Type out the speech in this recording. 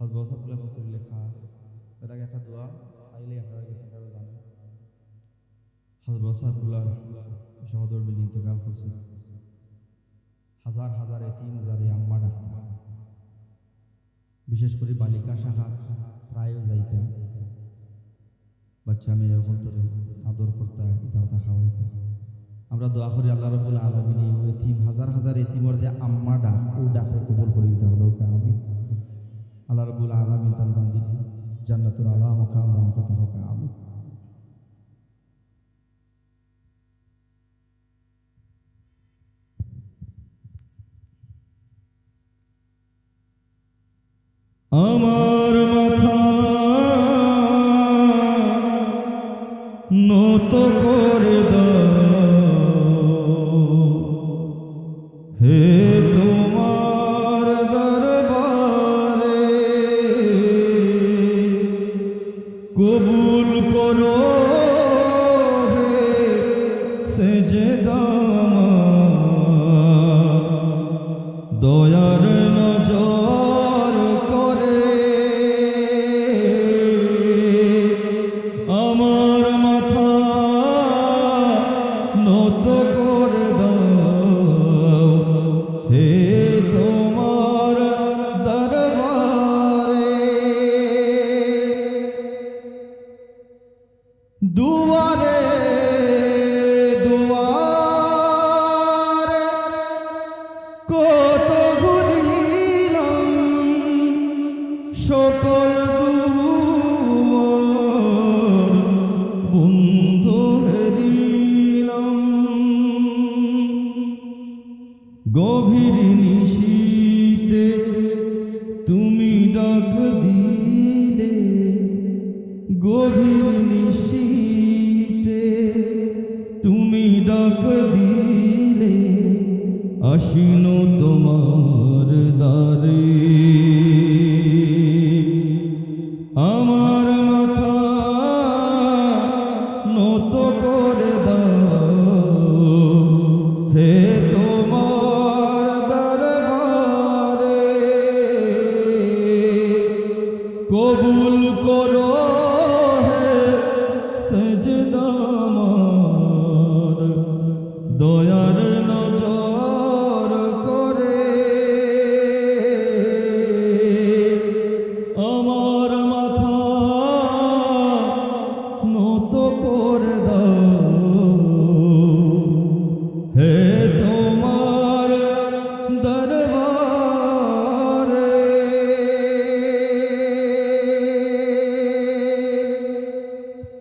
হজরত ফতুর লেখা। এটাকে একটা দোয়া চাইলে আপনারা গেছেন, কারও জানেন হজরত বিল ইন্তকাল হাজার হাজার আম্মা ডাক্তার। বিশেষ করে বালিকা শাখা প্রায়ও যাইতেন। বাচ্চা মেয়ে অন্তরে আদর করতে ইতা খাওয়াইতে। আমরা দোয়া করি আল্লাহ রবুল আলমিনী এতিম, হাজার হাজার এতিমর যে আম্মা ডাক, ও ডাকে কবল করি দিতে হলো আমি জান্নাতুর আলা মকাম মন কথা হোক আমি আমার কবুল করো হে সেজদামা দুয়ারে দুয়ারে কত ঘুরিলাম সকল বন্ধ হেরিলাম। গভীর নিশীতে ডাক দিলে আসিন তোমার দ্বারে। আমার মাথা নত করে হে তোমার কবুল করো।